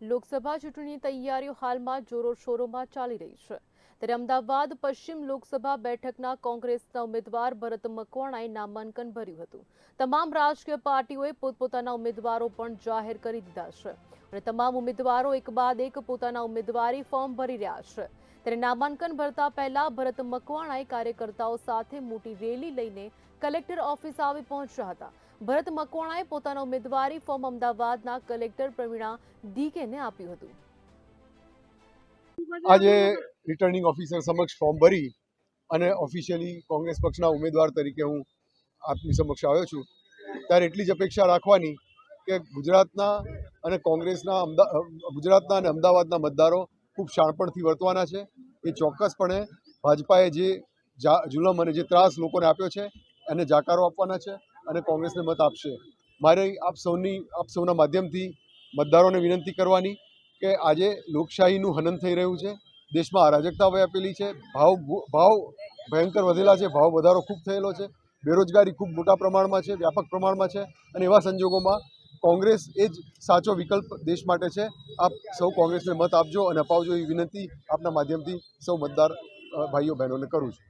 લોકસભા ચૂંટણીની તૈયારીઓ હાલમાં જોરોશોરોમાં ચાલી રહી છે. ત્યારે અમદાવાદ પશ્ચિમ લોકસભા બેઠકના કોંગ્રેસના ઉમેદવાર ભરત મકવાણાએ નામાંકન ભર્યું હતું. તમામ રાજકીય પાર્ટીઓએ પોતપોતાના ઉમેદવારો પણ જાહેર કરી દીધા છે અને તમામ ઉમેદવારો એક બાદ એક પોતાના ઉમેદવારી ફોર્મ ભરી રહ્યા છે. ત્યારે નામાંકન ભરતા પહેલા ભરત મકવાણાએ કાર્યકર્તાઓ સાથે મોટી રેલી લઈને કલેક્ટર ઓફિસ આવી પહોંચ્યા હતા. ભરત મકવાણાએ પોતાના ઉમેદવારી ફોર્મ અમદાવાદના કલેક્ટર પ્રવીણા દીકેને આપ્યું હતું. આજે રિટર્નિંગ ઓફિસર સમક્ષ ફોર્મ ભરી અને ઓફિશિયલી કોંગ્રેસ પક્ષના ઉમેદવાર તરીકે હું આપની સમક્ષ આવ્યો છું. ત્યારે એટલી જ અપેક્ષા રાખવાની કે ગુજરાતના અને કોંગ્રેસના ગુજરાતના અને અમદાવાદના મતદારો ખૂબ શાણપણથી વર્તવાના છે. એ ચોક્કસપણે ભાજપાએ જે, જુલમ અને જે ત્રાસ લોકોને આપ્યો છે, એને જાકારો આપવાના છે. અને કોંગ્રેસને મત આપશે. મારે આપ સૌની, આપ સૌના માધ્યમથી મતદારોને વિનંતી કરવાની કે આજે લોકશાહીનું હનન થઈ રહ્યું છે. દેશમાં અરાજકતા વ્યાપેલી છે. ભાવ ભાવ ભયંકર વધેલા છે. ભાવ વધારો ખૂબ થયેલો છે. બેરોજગારી ખૂબ મોટા પ્રમાણમાં છે. વ્યાપક પ્રમાણમાં છે. અને એવા સંજોગોમાં કોંગ્રેસ એ જ સાચો વિકલ્પ દેશ માટે છે. આપ સૌ કોંગ્રેસને મત આપજો અને અપાવજો એ વિનંતી આપના માધ્યમથી સૌ મતદાર ભાઈઓ, બહેનોને કરું છું.